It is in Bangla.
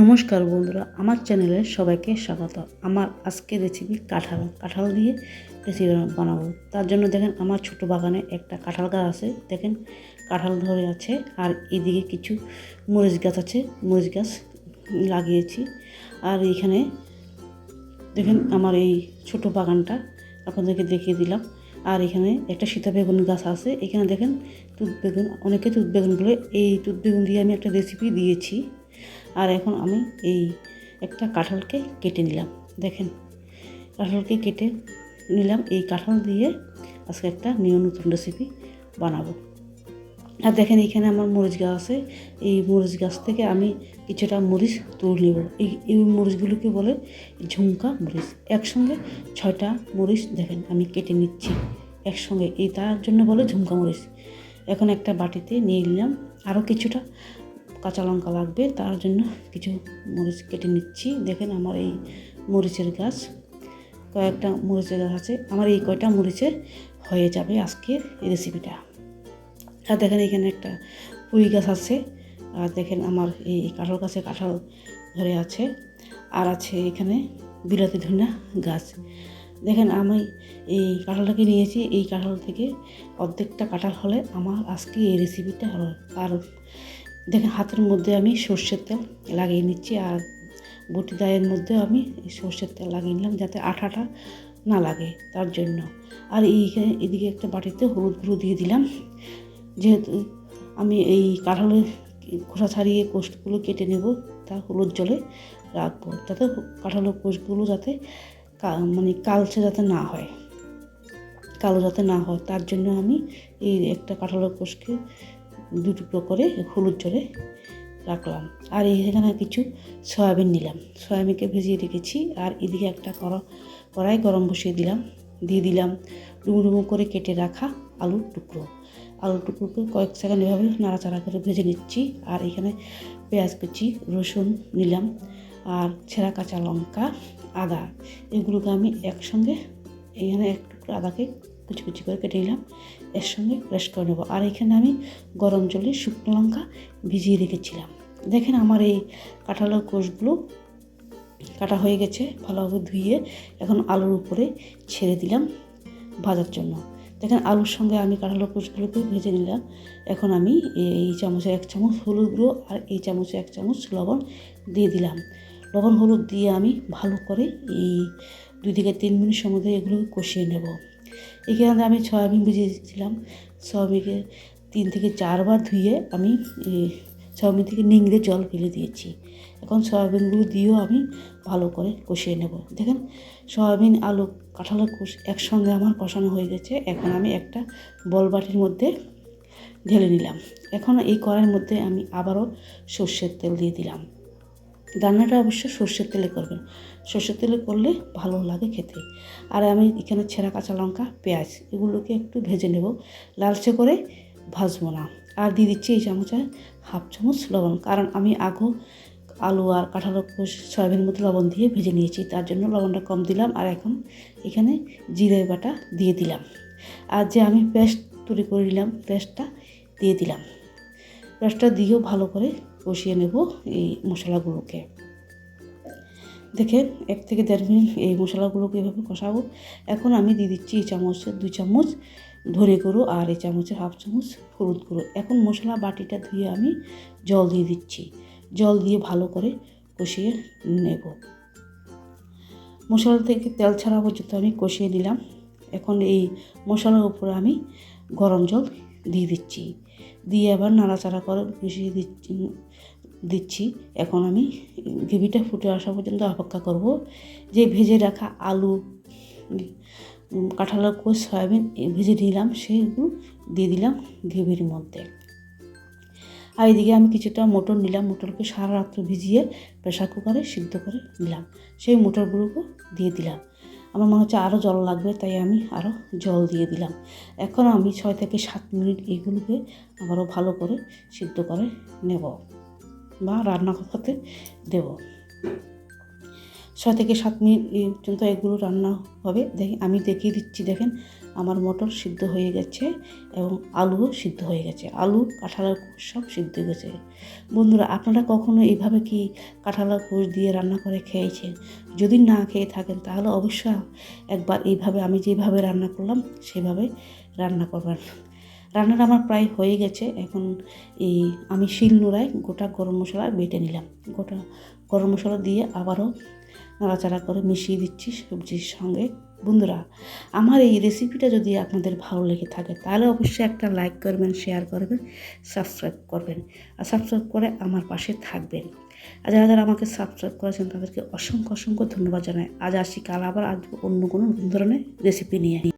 নমস্কার বন্ধুরা, আমার চ্যানেলে সবাইকে স্বাগত। আমার আজকে রেসিপি কাঁঠাল। কাঁঠাল দিয়ে রেসিপি বানাবো। তার জন্য দেখেন আমার ছোট বাগানে একটা কাঁঠাল গাছ আছে। দেখেন কাঁঠাল ধরে আছে আর এদিকে কিছু মরিচ গাছ আছে। মরিচ গাছ লাগিয়েছি। আর এইখানে দেখেন আমার এই ছোট বাগানটা আপনাদেরকে দেখিয়ে দিলাম। আর এখানে একটা সীতা বেগুন গাছ আছে। এখানে দেখেন তুত বেগুন অনেকে তুত বেগুন বলে এই তুত বেগুন দিয়ে আমি একটা রেসিপি দিয়েছি। আর এখন আমি এই একটা কাঁঠালকে কেটে নিলাম, দেখেন। কাঁঠালকে কেটে নিলাম, এই কাঁঠাল দিয়ে আজকে একটা নিয় নতুন রেসিপি বানাবো। আর দেখেন এখানে আমার মরিচ গাছ আছে, এই মরিচ গাছ থেকে আমি কিছুটা মরিচ তুলে নেব। এই এই মরিচগুলোকে বলে ঝুমকা মরিচ। একসঙ্গে ছয়টা মরিচ দেখেন আমি কেটে নিচ্ছি, একসঙ্গে। এই তার জন্য বলে ঝুমকা মরিচ। এখন একটা বাটিতে নিয়ে নিলাম, আরও কিছুটা কাঁচা লঙ্কা লাগবে, তার জন্য কিছু মরিচ কেটে নিচ্ছি। দেখেন আমার এই মরিচের গাছ, কয়েকটা মরিচের গাছ আছে। আমার এই কয়টা মরিচে হয়ে যাবে আজকের এই রেসিপিটা আর দেখেন এখানে একটা পুঁই গাছ আছে, আর দেখেন আমার এই কাঁঠাল গাছে কাঁঠাল ধরে আছে, আর আছে এখানে বিলাতি ধনিয়া গাছ। দেখেন আমি এই কাঁঠালটাকে নিয়েছি, এই কাঁঠাল থেকে অর্ধেকটা কাঁঠাল হলে আমার আজকে এই রেসিপিটা হলো। আর দেখেন, হাতের মধ্যে আমি সর্ষের তেল লাগিয়ে নিচ্ছি আর বটি দায়ের মধ্যেও আমি সর্ষের তেল লাগিয়ে নিলাম যাতে আঠাটা না লাগে তার জন্য। আর এইখানে এদিকে একটা বাটিতে হলুদ গুঁড়ো দিয়ে দিলাম। যেহেতু আমি এই কাঁঠালের খোসা ছাড়িয়ে কোষগুলো কেটে নেব তা হলুদ জলে রাখব। যাতে কাঁঠালের কোষগুলো যাতে মানে কালচে যাতে না হয়, কালো যাতে না হয়, তার জন্য আমি এই একটা কাঁঠালের কোষকে দু টুকরো করে হলুদ জলে রাখলাম। আর এখানে কিছু সয়াবিন নিলাম। সয়াবিনকে ভেজিয়ে রেখেছি। আর এদিকে একটা কড়া কড়াই গরম বসিয়ে দিলাম। দিয়ে দিলাম ডুমো ডুমু করে কেটে রাখা আলুর টুকরো। আলুর টুকরোকে কয়েক সেকেন্ড এভাবে নাড়াচাড়া করে ভেজে নিচ্ছি। আর এখানে পেঁয়াজ কুচি, রসুন নিলাম আর ছেঁড়া কাঁচা লঙ্কা, আদা। এগুলোকে আমি একসঙ্গে এখানে এক টুকরো আদাকে কুচি কুচি করে কেটে নিলাম। এর সঙ্গে পেস্ট করে নেব। আর এখানে আমি গরম জলে শুকনো লঙ্কা ভিজিয়ে রেখেছিলাম। দেখেন আমার এই কাঁঠালের কোষগুলো কাটা হয়ে গেছে, ভালোভাবে ধুয়ে এখন আলুর উপরে ছেড়ে দিলাম ভাজার জন্য। দেখেন আলুর সঙ্গে আমি কাঁঠালের কোষগুলোকে ভেজে নিলাম। এখন আমি এই চামচে এক চামচ হলুদ গুঁড়ো আর এই চামচে এক চামচ লবণ দিয়ে দিলাম। লবণ হলুদ দিয়ে আমি ভালো করে এই দুই থেকে তিন মিনিট সময় এগুলো কষিয়ে নেব। এখানে আমি সয়াবিন ভিজিয়ে দিয়েছিলাম সয়াবিনকে তিন থেকে চারবার ধুয়ে আমি সয়াবিন থেকে নিংড়ে জল ফেলে দিয়েছি। এখন সয়াবিনগুলো দিয়েও আমি ভালো করে কষিয়ে নেব। দেখেন, সয়াবিন, আলু কাঁঠালের কষ একসঙ্গে আমার কষানো হয়ে গেছে। এখন আমি একটা বল বাটির মধ্যে ঢেলে নিলাম। এখন এই কড়াইয়ের মধ্যে আমি আবারও সর্ষের তেল দিয়ে দিলাম। রান্নাটা অবশ্য সর্ষের তেলে করবেন। সর্ষের তেলে করলে ভালো লাগে খেতে। আর আমি এখানে ছেঁড়া কাঁচা লঙ্কা, পেঁয়াজ এগুলোকে একটু ভেজে নেব। লালচে করে ভাজবো না। আর দিয়ে দিচ্ছি এই চামচে হাফ চামচ লবণ। কারণ আমি আগো, আলু আর কাঁঠালের সয়াবিনের মতো লবণ দিয়ে ভেজে নিয়েছি। তার জন্য লবণটা কম দিলাম আর এখন এখানে জিরে বাটা দিয়ে দিলাম। আর যে আমি পেস্ট তৈরি করে নিলাম, পেস্টটা দিয়ে দিলাম। পেস্টটা দিয়েও ভালো করে কষিয়ে নেব এই মশলাগুলোকে। দেখে এক থেকে দেড় মিনিট এই মশলাগুলোকে এভাবে কষাবো। এখন আমি দিয়ে দিচ্ছি এই চামচের দুই চামচ ধরে গুঁড়ো আর এই চামচের হাফ চামচ হলুদ গুঁড়ো। এখন মশলা বাটিটা ধুয়ে আমি জল দিয়ে দিচ্ছি। জল দিয়ে ভালো করে কষিয়ে নেব। মশলা থেকে তেল ছাড়া পর্যন্ত আমি কষিয়ে নিলাম। এখন এই মশলার উপরে আমি গরম জল দিয়ে দিচ্ছি। দিয়ে আবার নাড়াচাড়া করে, মিশিয়ে দিচ্ছি দিচ্ছি। এখন আমি গ্রেভিটা ফুটে আসা পর্যন্ত অপেক্ষা করব। যে ভেজে রাখা আলু কাঁঠালের কোষ সয়াবিন ভেজে নিলাম সেইগুলো দিয়ে দিলাম গ্রেভির মধ্যে। আর এদিকে আমি কিছুটা মোটর নিলাম, মোটরকে সারা রাত্র ভিজিয়ে প্রেশার কুকারে সিদ্ধ করে নিলাম। সেই মোটরগুলোকে দিয়ে দিলাম। আমার মনে হচ্ছে আরও জল লাগবে, তাই আমি আরও জল দিয়ে দিলাম। এখন আমি ছয় থেকে সাত মিনিট এগুলোকে আবারও ভালো করে সিদ্ধ করে নেব বা রান্না করতে দেব। ছয় থেকে সাত মিনিট পর্যন্ত এগুলো রান্না হবে। দেখেন আমি দেখিয়ে দিচ্ছি, দেখেন, আমার মটর সিদ্ধ হয়ে গেছে এবং আলুও সিদ্ধ হয়ে গেছে। আলু কাঁঠালের কুশ সব সিদ্ধ হয়ে গেছে। বন্ধুরা, আপনারা কখনো এইভাবে কি কাঁঠালের কুশ দিয়ে রান্না করে খেয়েছেন? যদি না খেয়ে থাকেন, তাহলে অবশ্যই একবার এইভাবে, আমি যেভাবে রান্না করলাম, সেভাবে রান্না করবেন। রান্নাটা আমার প্রায় হয়ে গেছে। এখন এই আমি শিল নোড়ায় গোটা গরম মশলা বেটে নিলাম। গোটা গরম মশলা দিয়ে আবারও নাড়াচাড়া করে মিশিয়ে দিচ্ছি সবজির সঙ্গে। বন্ধুরা, আমার এই রেসিপিটা যদি আপনাদের ভালো লেগে থাকে, তাহলে অবশ্যই একটা লাইক করবেন শেয়ার করবেন সাবস্ক্রাইব করবেন আর সাবস্ক্রাইব করে আমার পাশে থাকবেন। আর যারা যারা আমাকে সাবস্ক্রাইব করেছেন, তাদেরকে অসংখ্য অসংখ্য ধন্যবাদ জানাই। আজ আসি, কাল আবার আজ অন্য কোনো ধরনের রেসিপি নিয়ে।